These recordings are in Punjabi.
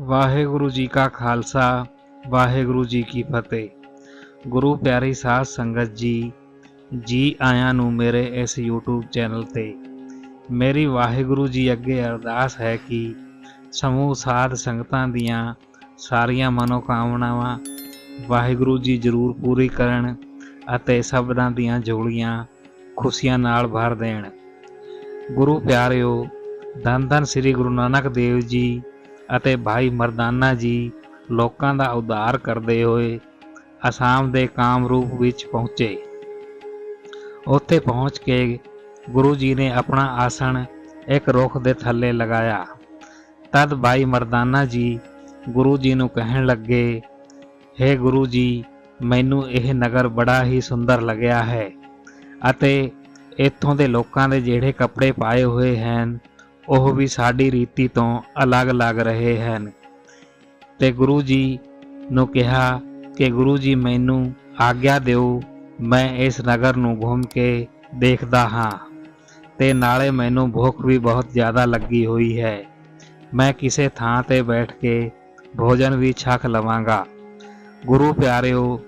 ਵਾਹਿਗੁਰੂ ਜੀ ਕਾ ਖਾਲਸਾ, ਵਾਹਿਗੁਰੂ ਜੀ ਕੀ ਫਤਿਹ। ਗੁਰੂ ਪਿਆਰੀ ਸਾਧ ਸੰਗਤ ਜੀ ਜੀ ਆਇਆਂ ਨੂੰ ਮੇਰੇ ਇਸ YouTube ਚੈਨਲ ਤੇ। ਮੇਰੀ ਵਾਹਿਗੁਰੂ ਜੀ ਅੱਗੇ ਅਰਦਾਸ ਹੈ ਕਿ ਸਮੂਹ ਸਾਧ ਸੰਗਤਾਂ ਦੀਆਂ ਸਾਰੀਆਂ ਮਨੋਕਾਮਨਾਵਾਂ ਵਾਹਿਗੁਰੂ ਜੀ ਜ਼ਰੂਰ ਪੂਰੀ ਕਰਨ ਅਤੇ ਸਭਨਾਂ ਦੀਆਂ ਝੋਲੀਆਂ ਖੁਸ਼ੀਆਂ ਨਾਲ ਭਰ ਦੇਣ। ਗੁਰੂ ਪਿਆਰਿਓ, ਧੰਨ ਧੰਨ ਸ੍ਰੀ ਗੁਰੂ ਨਾਨਕ ਦੇਵ ਜੀ ਅਤੇ ਭਾਈ ਮਰਦਾਨਾ ਜੀ ਲੋਕਾਂ ਦਾ ਉਧਾਰ ਕਰਦੇ ਹੋਏ ਅਸਾਮ ਦੇ ਕਾਮਰੂਪ ਵਿੱਚ ਪਹੁੰਚੇ। ਉੱਥੇ ਪਹੁੰਚ ਕੇ ਗੁਰੂ ਜੀ ਨੇ ਆਪਣਾ ਆਸਣ ਇੱਕ ਰੁੱਖ ਦੇ ਥੱਲੇ ਲਗਾਇਆ। ਤਦ ਭਾਈ ਮਰਦਾਨਾ ਜੀ ਗੁਰੂ ਜੀ ਨੂੰ ਕਹਿਣ ਲੱਗੇ हे ਗੁਰੂ ਜੀ, ਮੈਨੂੰ ਇਹ ਨਗਰ ਬੜਾ ਹੀ ਸੁੰਦਰ ਲੱਗਿਆ ਹੈ ਅਤੇ ਇੱਥੋਂ ਦੇ ਲੋਕਾਂ ਦੇ ਜਿਹੜੇ ਕੱਪੜੇ ਪਾਏ ਹੋਏ ਹਨ ਉਹ ਵੀ ਸਾਡੀ ਰੀਤੀ ਤੋਂ ਅਲੱਗ ਲੱਗ ਰਹੇ ਹਨ। ਤੇ ਗੁਰੂ ਜੀ ਨੂੰ ਕਿਹਾ ਕਿ ਗੁਰੂ ਜੀ ਮੈਨੂੰ ਆਗਿਆ ਦਿਓ, ਮੈਂ ਇਸ ਨਗਰ ਨੂੰ ਘੁੰਮ ਕੇ ਦੇਖਦਾ ਹਾਂ। ਤੇ ਨਾਲੇ ਮੈਨੂੰ ਭੁੱਖ ਵੀ ਬਹੁਤ ਜ਼ਿਆਦਾ ਲੱਗੀ ਹੋਈ ਹੈ। ਮੈਂ ਕਿਸੇ ਥਾਂ ਤੇ ਬੈਠ ਕੇ ਭੋਜਨ ਵੀ ਛਕ ਲਵਾਂਗਾ। ਗੁਰੂ ਪਿਆਰਿਓ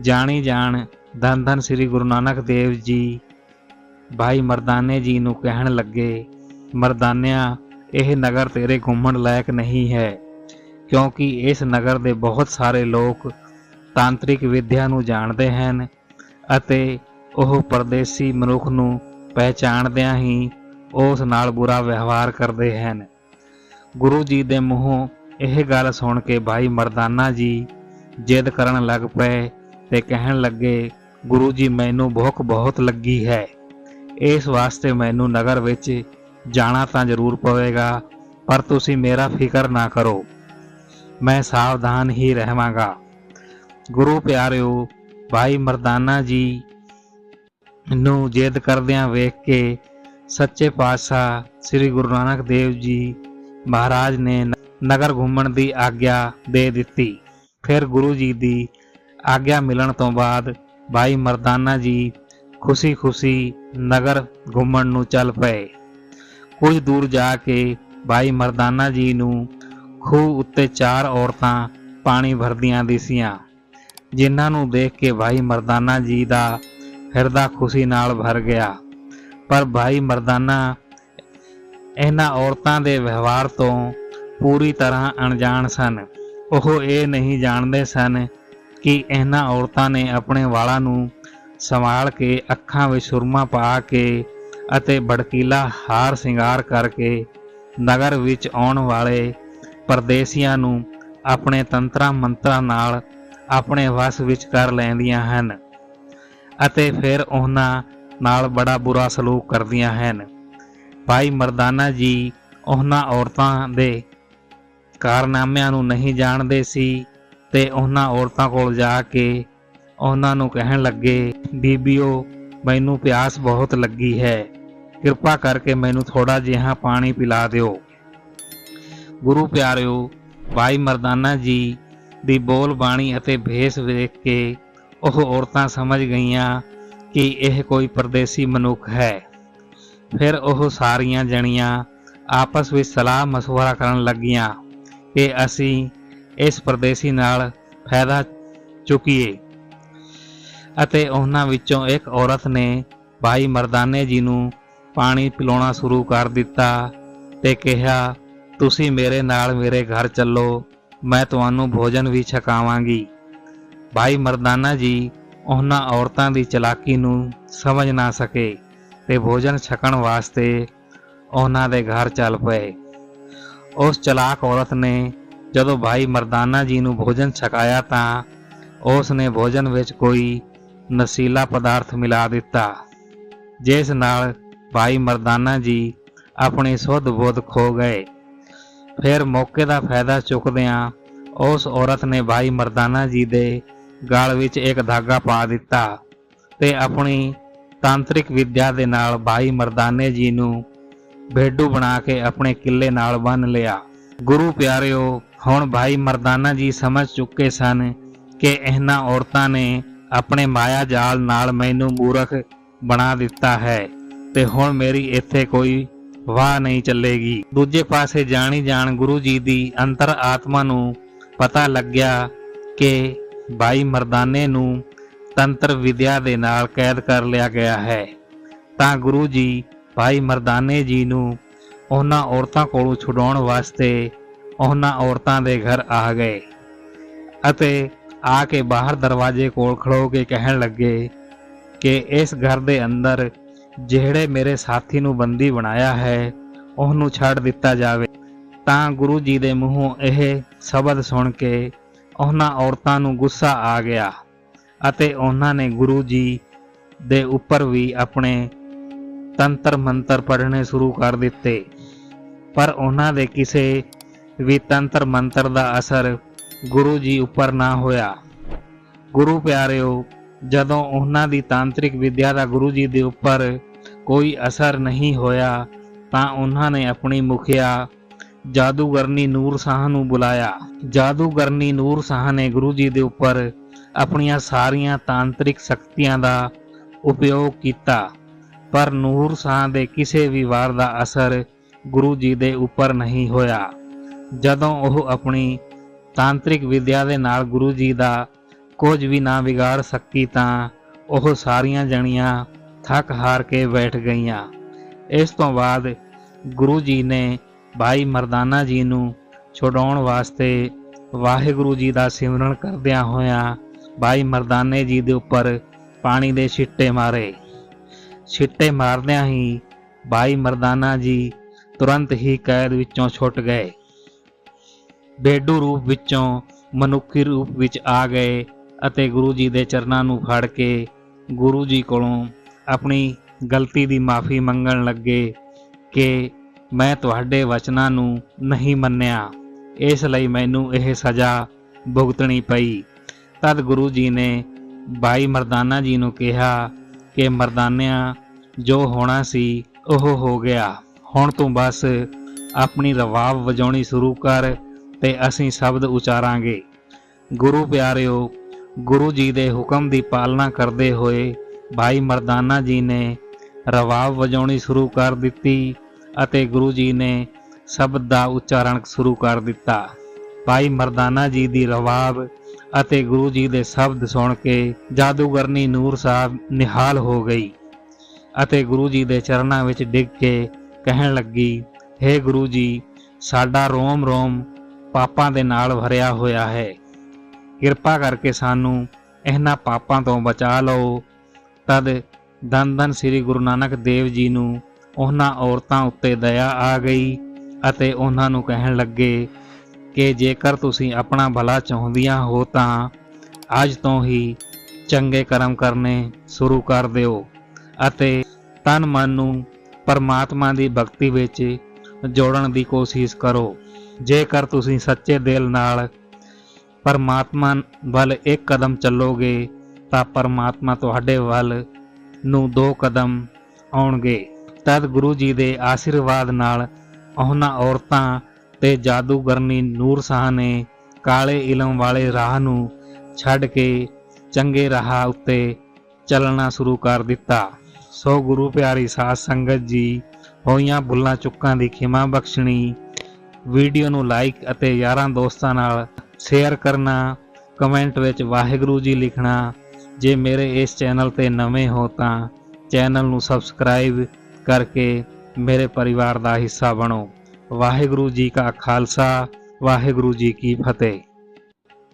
ਜਾਣੀ ਜਾਣ ਧੰਨ ਧੰਨ ਸ੍ਰੀ ਗੁਰੂ ਨਾਨਕ ਦੇਵ ਜੀ, ਭਾਈ ਮਰਦਾਨੇ ਜੀ ਨੂੰ ਕਹਿਣ ਲੱਗੇ ਮਰਦਾਨਿਆ, ਇਹ ਨਗਰ ਤੇਰੇ ਘੁੰਮਣ ਲਾਇਕ ਨਹੀਂ ਹੈ, ਕਿਉਂਕਿ ਇਸ ਨਗਰ ਦੇ ਬਹੁਤ ਸਾਰੇ ਲੋਕ ਤਾਂਤਰਿਕ ਵਿਦਿਆ ਨੂੰ ਜਾਣਦੇ ਹਨ ਅਤੇ ਉਹ ਪਰਦੇਸੀ ਮਨੁੱਖ ਨੂੰ ਪਹਿਚਾਣਦਿਆਂ ਹੀ ਉਸ ਨਾਲ ਬੁਰਾ ਵਿਵਹਾਰ ਕਰਦੇ ਹਨ। ਗੁਰੂ ਜੀ ਦੇ ਮੂੰਹੋਂ ਇਹ ਗੱਲ ਸੁਣ ਕੇ ਭਾਈ ਮਰਦਾਨਾ ਜੀ ਜਿੱਦ ਕਰਨ ਲੱਗ ਪਏ ਤੇ ਕਹਿਣ ਲੱਗੇ, ਗੁਰੂ ਜੀ, ਮੈਨੂੰ ਭੁੱਖ ਬਹੁਤ ਲੱਗੀ ਹੈ। ਇਸ ਵਾਸਤੇ ਮੈਨੂੰ ਨਗਰ ਵਿੱਚ ਜਾਣਾ ਤਾਂ ਜ਼ਰੂਰ ਪਵੇਗਾ, ਪਰ ਤੁਸੀਂ ਮੇਰਾ ਫਿਕਰ ਨਾ ਕਰੋ। ਮੈਂ ਸਾਵਧਾਨ ਹੀ ਰਹਾਂਗਾ। ਗੁਰੂ ਪਿਆਰਿਓ, ਭਾਈ ਮਰਦਾਨਾ ਜੀ ਨੂੰ ਜਿੱਦ ਕਰਦਿਆਂ ਵੇਖ ਕੇ ਸੱਚੇ ਪਾਤਸ਼ਾਹ ਸ੍ਰੀ ਗੁਰੂ ਨਾਨਕ ਦੇਵ ਜੀ ਮਹਾਰਾਜ ਨੇ ਨਗਰ ਘੁੰਮਣ ਦੀ ਆਗਿਆ ਦੇ ਦਿੱਤੀ। ਫਿਰ ਗੁਰੂ ਜੀ ਦੀ ਆਗਿਆ ਮਿਲਣ ਤੋਂ ਬਾਅਦ ਭਾਈ ਮਰਦਾਨਾ ਜੀ ਖੁਸ਼ੀ-ਖੁਸ਼ੀ ਨਗਰ ਘੁੰਮਣ ਨੂੰ ਚੱਲ ਪਏ। ਕੁਝ ਦੂਰ ਜਾ ਕੇ ਭਾਈ ਮਰਦਾਨਾ ਜੀ ਨੂੰ ਖੂਹ ਉੱਤੇ ਚਾਰ ਔਰਤਾਂ ਪਾਣੀ ਭਰਦੀਆਂ ਦਿਸੀਆਂ ਜਿਨ੍ਹਾਂ ਨੂੰ ਦੇਖ ਕੇ ਭਾਈ ਮਰਦਾਨਾ ਜੀ ਦਾ ਹਿਰਦਾ ਖੁਸ਼ੀ ਨਾਲ ਭਰ ਗਿਆ। ਪਰ ਭਾਈ ਮਰਦਾਨਾ ਇਹਨਾਂ ਔਰਤਾਂ ਦੇ ਵਿਵਹਾਰ ਤੋਂ ਪੂਰੀ ਤਰ੍ਹਾਂ ਅਣਜਾਣ ਸਨ। ਉਹ ਇਹ ਨਹੀਂ ਜਾਣਦੇ ਸਨ ਕਿ ਇਹਨਾਂ ਔਰਤਾਂ ਨੇ ਆਪਣੇ ਵਾਲਾਂ ਨੂੰ ਸੰਭਾਲ ਕੇ, ਅੱਖਾਂ ਵਿੱਚ ਸੁਰਮਾ ਪਾ ਕੇ ਅਤੇ ਬੜਕੀਲਾ ਹਾਰ ਸ਼ਿੰਗਾਰ ਕਰਕੇ ਨਗਰ ਵਿੱਚ ਆਉਣ ਵਾਲੇ ਪਰਦੇਸੀਆਂ ਨੂੰ ਆਪਣੇ ਤੰਤਰਾਂ ਮੰਤਰਾਂ ਨਾਲ ਆਪਣੇ ਵਸ ਵਿੱਚ ਕਰ ਲੈਂਦੀਆਂ ਹਨ ਅਤੇ ਫਿਰ ਉਹਨਾਂ ਨਾਲ ਬੜਾ ਬੁਰਾ ਸਲੂਕ ਕਰਦੀਆਂ ਹਨ। ਭਾਈ ਮਰਦਾਨਾ ਜੀ ਉਹਨਾਂ ਔਰਤਾਂ ਦੇ ਕਾਰਨਾਮਿਆਂ ਨੂੰ ਨਹੀਂ ਜਾਣਦੇ ਸੀ ਤੇ ਉਹਨਾਂ ਔਰਤਾਂ ਕੋਲ ਜਾ ਕੇ ਉਹਨਾਂ ਨੂੰ ਕਹਿਣ ਲੱਗੇ, ਬੀਬੀਓ ਮੈਨੂੰ ਪਿਆਸ ਬਹੁਤ ਲੱਗੀ ਹੈ। ਕਿਰਪਾ ਕਰਕੇ ਮੈਨੂੰ ਥੋੜਾ ਜਿਹਾ ਪਾਣੀ ਪਿਲਾ ਦਿਓ। ਗੁਰੂ ਪਿਆਰਿਓ, ਭਾਈ ਮਰਦਾਨਾ ਜੀ ਦੀ ਬੋਲ ਬਾਣੀ ਅਤੇ ਭੇਸ ਵੇਖ ਕੇ ਉਹ ਔਰਤਾਂ ਸਮਝ ਗਈਆਂ ਕਿ ਇਹ ਕੋਈ ਪਰਦੇਸੀ ਮਨੁੱਖ ਹੈ। ਫਿਰ ਉਹ ਸਾਰੀਆਂ ਜਣੀਆਂ ਆਪਸ ਵਿੱਚ ਸਲਾਹ ਮਸ਼ਵਰਾ ਕਰਨ ਲੱਗੀਆਂ ਕਿ ਅਸੀਂ ਇਸ ਪਰਦੇਸੀ ਨਾਲ ਫਾਇਦਾ ਚੁਕੀਏ। ਅਤੇ ਉਹਨਾਂ ਵਿੱਚੋਂ ਇੱਕ ਔਰਤ ਨੇ ਭਾਈ ਮਰਦਾਨੇ ਜੀ ਨੂੰ ਪਾਣੀ ਪਿਲਾਉਣਾ ਸ਼ੁਰੂ ਕਰ ਦਿੱਤਾ ਤੇ ਕਿਹਾ, ਤੁਸੀਂ ਮੇਰੇ ਨਾਲ ਮੇਰੇ ਘਰ ਚੱਲੋ, ਮੈਂ ਤੁਹਾਨੂੰ ਭੋਜਨ ਵੀ ਛਕਾਵਾਂਗੀ। ਭਾਈ ਮਰਦਾਨਾ ਜੀ ਉਹਨਾਂ ਔਰਤਾਂ ਦੀ ਚਲਾਕੀ ਨੂੰ ਸਮਝ ਨਾ ਸਕੇ ਤੇ ਭੋਜਨ ਛਕਣ ਵਾਸਤੇ ਉਹਨਾਂ ਦੇ ਘਰ ਚੱਲ ਪਏ। ਉਸ ਚਲਾਕ ਔਰਤ ਨੇ ਜਦੋਂ ਭਾਈ ਮਰਦਾਨਾ ਜੀ ਨੂੰ ਭੋਜਨ ਛਕਾਇਆ ਤਾਂ ਉਸ ਨੇ ਭੋਜਨ ਵਿੱਚ ਕੋਈ ਨਸ਼ੀਲਾ ਪਦਾਰਥ ਮਿਲਾ ਦਿੱਤਾ, ਜਿਸ ਨਾਲ ਭਾਈ ਮਰਦਾਨਾ ਜੀ ਆਪਣੀ ਸੁੱਧ ਬੁੱਧ ਖੋ ਗਏ। ਫਿਰ ਮੌਕੇ ਦਾ ਫਾਇਦਾ ਚੁੱਕਦਿਆਂ ਉਸ ਔਰਤ ਨੇ ਭਾਈ ਮਰਦਾਨਾ ਜੀ ਦੇ ਗਲ ਵਿੱਚ ਇੱਕ ਧਾਗਾ ਪਾ ਦਿੱਤਾ ਤੇ ਆਪਣੀ ਤਾਂਤਰਿਕ ਵਿਦਿਆ ਦੇ ਨਾਲ ਭਾਈ ਮਰਦਾਨੇ ਜੀ ਨੂੰ ਭੇਡੂ ਬਣਾ ਕੇ ਆਪਣੇ ਕਿੱਲੇ ਨਾਲ ਬੰਨ ਲਿਆ। ਗੁਰੂ ਪਿਆਰਿਓ, ਹੁਣ ਭਾਈ ਮਰਦਾਨਾ ਜੀ ਸਮਝ ਚੁੱਕੇ ਸਨ ਕਿ ਇਹਨਾਂ ਔਰਤਾਂ ਨੇ ਆਪਣੇ ਮਾਇਆ ਜਾਲ ਨਾਲ ਮੈਨੂੰ ਮੂਰਖ ਬਣਾ ਦਿੱਤਾ ਹੈ ਤੇ ਹੁਣ ਮੇਰੀ ਇੱਥੇ ਕੋਈ ਵਾਹ ਨਹੀਂ ਚੱਲੇਗੀ। ਦੂਜੇ ਪਾਸੇ ਜਾਣੀ ਜਾਣ ਗੁਰੂ ਜੀ ਦੀ ਅੰਤਰ ਆਤਮਾ ਨੂੰ ਪਤਾ ਲੱਗਿਆ ਕਿ ਬਾਈ ਮਰਦਾਨੇ ਨੂੰ ਤੰਤਰ ਵਿਦਿਆ ਦੇ ਨਾਲ ਕੈਦ ਕਰ ਲਿਆ ਗਿਆ ਹੈ। ਤਾਂ ਗੁਰੂ ਜੀ ਭਾਈ ਮਰਦਾਨੇ ਜੀ ਨੂੰ ਉਹਨਾਂ ਔਰਤਾਂ ਕੋਲੋਂ ਛੁਡਾਉਣ ਵਾਸਤੇ ਉਹਨਾਂ ਔਰਤਾਂ ਦੇ ਘਰ ਆ ਗਏ ਅਤੇ ਆ ਕੇ ਬਾਹਰ ਦਰਵਾਜ਼ੇ ਕੋਲ ਖੜੋ ਕੇ ਕਹਿਣ ਲੱਗੇ ਕਿ ਇਸ ਘਰ ਦੇ ਅੰਦਰ ਜਿਹੜੇ ਮੇਰੇ ਸਾਥੀ ਨੂੰ ਬੰਦੀ ਬਣਾਇਆ ਹੈ, ਉਹਨੂੰ ਛੱਡ ਦਿੱਤਾ ਜਾਵੇ। ਤਾਂ ਗੁਰੂ ਜੀ ਦੇ ਮੂੰਹੋਂ ਇਹ ਸ਼ਬਦ ਸੁਣ ਕੇ ਉਹਨਾਂ ਔਰਤਾਂ ਨੂੰ ਗੁੱਸਾ ਆ ਗਿਆ ਅਤੇ ਉਹਨਾਂ ਨੇ ਗੁਰੂ ਜੀ ਦੇ ਉੱਪਰ ਵੀ ਆਪਣੇ ਤੰਤਰ ਮੰਤਰ ਪੜ੍ਹਨੇ ਸ਼ੁਰੂ ਕਰ ਦਿੱਤੇ। ਪਰ ਉਹਨਾਂ ਦੇ ਕਿਸੇ ਵੀ ਤੰਤਰ ਮੰਤਰ ਦਾ ਅਸਰ ਗੁਰੂ ਜੀ ਉੱਪਰ ਨਾ ਹੋਇਆ। ਗੁਰੂ ਪਿਆਰਿਓ, ਜਦੋਂ ਉਹਨਾਂ ਦੀ ਤਾਂਤਰਿਕ ਵਿਦਿਆ ਦਾ ਗੁਰੂ ਜੀ ਦੇ ਉੱਪਰ ਕੋਈ ਅਸਰ ਨਹੀਂ ਹੋਇਆ, ਤਾਂ ਉਹਨਾਂ ਨੇ ਆਪਣੀ ਮੁਖੀਆ ਜਾਦੂਗਰਨੀ ਨੂਰ ਸ਼ਾਹ ਨੂੰ ਬੁਲਾਇਆ। ਜਾਦੂਗਰਨੀ ਨੂਰ ਸ਼ਾਹ ਨੇ ਗੁਰੂ ਜੀ ਦੇ ਉੱਪਰ ਆਪਣੀਆਂ ਸਾਰੀਆਂ ਤਾਂਤਰਿਕ ਸ਼ਕਤੀਆਂ ਦਾ ਉਪਯੋਗ ਕੀਤਾ। ਪਰ ਨੂਰ ਸ਼ਾਹ ਦੇ ਕਿਸੇ ਵੀ ਵਾਰ ਦਾ ਅਸਰ ਗੁਰੂ ਜੀ ਦੇ ਉੱਪਰ ਨਹੀਂ ਹੋਇਆ। ਜਦੋਂ ਉਹ ਆਪਣੀ ਤਾਂਤਰਿਕ ਵਿਦਿਆ ਦੇ ਨਾਲ ਗੁਰੂ ਜੀ ਦਾ ਕੁਝ ਵੀ ਨਾ ਵਿਗਾੜ ਸਕੀ ਤਾਂ ਉਹ ਸਾਰੀਆਂ ਜਣੀਆਂ ਥੱਕ ਹਾਰ ਕੇ ਬੈਠ ਗਈਆਂ। ਇਸ ਤੋਂ ਬਾਅਦ ਗੁਰੂ ਜੀ ਨੇ ਭਾਈ ਮਰਦਾਨਾ ਜੀ ਨੂੰ ਛੁਡਾਉਣ ਵਾਸਤੇ ਵਾਹਿਗੁਰੂ ਜੀ ਦਾ ਸਿਮਰਨ ਕਰਦਿਆਂ ਹੋਇਆਂ ਭਾਈ ਮਰਦਾਨੇ ਜੀ ਦੇ ਉੱਪਰ ਪਾਣੀ ਦੇ ਛਿੱਟੇ ਮਾਰੇ। ਛਿੱਟੇ ਮਾਰਦਿਆਂ ਹੀ ਭਾਈ ਮਰਦਾਨਾ ਜੀ ਤੁਰੰਤ ਹੀ ਕੈਦ ਵਿੱਚੋਂ ਛੁੱਟ ਗਏ। ਬੇਡੂ ਰੂਪ ਵਿੱਚੋਂ ਮਨੁੱਖੀ ਰੂਪ ਵਿੱਚ ਆ ਗਏ ਅਤੇ ਗੁਰੂ ਜੀ ਦੇ ਚਰਨਾਂ ਨੂੰ ਫੜ ਕੇ ਗੁਰੂ ਜੀ ਕੋਲੋਂ ਆਪਣੀ ਗਲਤੀ ਦੀ ਮਾਫੀ ਮੰਗਣ ਲੱਗੇ ਕਿ ਮੈਂ ਤੁਹਾਡੇ ਵਚਨਾਂ ਨੂੰ ਨਹੀਂ ਮੰਨਿਆ। ਇਸ ਲਈ ਮੈਨੂੰ ਇਹ ਸਜ਼ਾ ਭੁਗਤਣੀ ਪਈ। ਤਦ ਗੁਰੂ ਜੀ ਨੇ ਭਾਈ ਮਰਦਾਨਾ ਜੀ ਨੂੰ ਕਿਹਾ ਕਿ ਮਰਦਾਨਿਆਂ, ਜੋ ਹੋਣਾ ਸੀ ਉਹ ਹੋ ਗਿਆ। ਹੁਣ ਤੂੰ ਬਸ ਆਪਣੀ ਰਵਾਬ ਵਜਾਉਣੀ ਸ਼ੁਰੂ ਕਰ ਤੇ ਅਸੀਂ ਸ਼ਬਦ ਉਚਾਰਾਂਗੇ। ਗੁਰੂ ਪਿਆਰਿਓ, ਗੁਰੂ ਜੀ ਦੇ ਹੁਕਮ ਦੀ ਪਾਲਣਾ ਕਰਦੇ ਹੋਏ ਭਾਈ ਮਰਦਾਨਾ ਜੀ ਨੇ ਰਵਾਬ ਵਜਾਉਣੀ ਸ਼ੁਰੂ ਕਰ ਦਿੱਤੀ ਅਤੇ ਗੁਰੂ ਜੀ ਨੇ ਸ਼ਬਦ ਦਾ ਉਚਾਰਨ ਸ਼ੁਰੂ ਕਰ ਦਿੱਤਾ। ਭਾਈ ਮਰਦਾਨਾ ਜੀ ਦੀ ਰਵਾਬ ਅਤੇ ਗੁਰੂ ਜੀ ਦੇ ਸ਼ਬਦ ਸੁਣ ਕੇ ਜਾਦੂਗਰਨੀ ਨੂਰ ਸਾਹਿਬ ਨਿਹਾਲ ਹੋ ਗਈ ਅਤੇ ਗੁਰੂ ਜੀ ਦੇ ਚਰਨਾਂ ਵਿੱਚ ਡਿੱਗ ਕੇ ਕਹਿਣ ਲੱਗੀ हे ਗੁਰੂ ਜੀ, ਸਾਡਾ ਰੋਮ ਰੋਮ ਪਾਪਾਂ ਦੇ ਨਾਲ ਭਰਿਆ ਹੋਇਆ ਹੈ। ਕਿਰਪਾ ਕਰਕੇ ਸਾਨੂੰ ਇਹਨਾਂ ਪਾਪਾਂ ਤੋਂ ਬਚਾ ਲਓ। ਤਦ ਧੰਨ ਧੰਨ ਸ੍ਰੀ ਗੁਰੂ ਨਾਨਕ ਦੇਵ ਜੀ ਨੂੰ ਉਹਨਾਂ ਔਰਤਾਂ ਉੱਤੇ ਦਇਆ ਆ ਗਈ ਅਤੇ ਉਹਨਾਂ ਨੂੰ ਕਹਿਣ ਲੱਗੇ ਕਿ ਜੇਕਰ ਤੁਸੀਂ ਆਪਣਾ ਭਲਾ ਚਾਹੁੰਦੀਆਂ ਹੋ ਤਾਂ ਅੱਜ ਤੋਂ ਹੀ ਚੰਗੇ ਕਰਮ ਕਰਨੇ ਸ਼ੁਰੂ ਕਰ ਦਿਓ ਅਤੇ ਤਨ ਮਨ ਨੂੰ ਪਰਮਾਤਮਾ ਦੀ ਭਗਤੀ ਵਿੱਚ ਜੋੜਨ ਦੀ ਕੋਸ਼ਿਸ਼ ਕਰੋ। ਜੇਕਰ ਤੁਸੀਂ ਸੱਚੇ ਦਿਲ ਨਾਲ ਪਰਮਾਤਮਾ ਵੱਲ ਇੱਕ ਕਦਮ ਚੱਲੋਗੇ, ਤਾਂ ਪਰਮਾਤਮਾ ਤੁਹਾਡੇ ਵੱਲ ਨੂੰ ਦੋ ਕਦਮ ਆਉਣਗੇ। ਤਦ ਗੁਰੂ ਜੀ ਦੇ ਆਸ਼ੀਰਵਾਦ ਨਾਲ ਉਹਨਾਂ ਔਰਤਾਂ ਤੇ ਜਾਦੂਗਰਨੀ ਨੂਰ ਸ਼ਾਹ ਨੇ ਕਾਲੇ ਇਲਮ ਵਾਲੇ ਰਾਹ ਨੂੰ ਛੱਡ ਕੇ ਚੰਗੇ ਰਾਹ ਉੱਤੇ ਚੱਲਣਾ ਸ਼ੁਰੂ ਕਰ ਦਿੱਤਾ। ਸੋ ਗੁਰੂ ਪਿਆਰੀ ਸਾਧ ਸੰਗਤ ਜੀ ਹੋਈਆਂ ਭੁੱਲਾਂ ਚੁੱਕਾਂ ਦੀ ਖਿਮਾ ਬਖਸ਼ਣੀ। ਵੀਡੀਓ ਨੂੰ ਲਾਈਕ ਅਤੇ ਯਾਰਾਂ ਦੋਸਤਾਂ ਨਾਲ ਸ਼ੇਅਰ ਕਰਨਾ, ਕਮੈਂਟ ਵਿੱਚ ਵਾਹਿਗੁਰੂ ਜੀ ਲਿਖਣਾ। ਜੇ ਮੇਰੇ ਇਸ ਚੈਨਲ ਤੇ ਨਵੇਂ ਹੋ ਤਾਂ ਚੈਨਲ ਨੂੰ ਸਬਸਕ੍ਰਾਈਬ ਕਰਕੇ ਮੇਰੇ ਪਰਿਵਾਰ ਦਾ ਹਿੱਸਾ ਬਣੋ। ਵਾਹਿਗੁਰੂ ਜੀ ਕਾ ਖਾਲਸਾ, ਵਾਹਿਗੁਰੂ ਜੀ ਕੀ ਫਤਿਹ।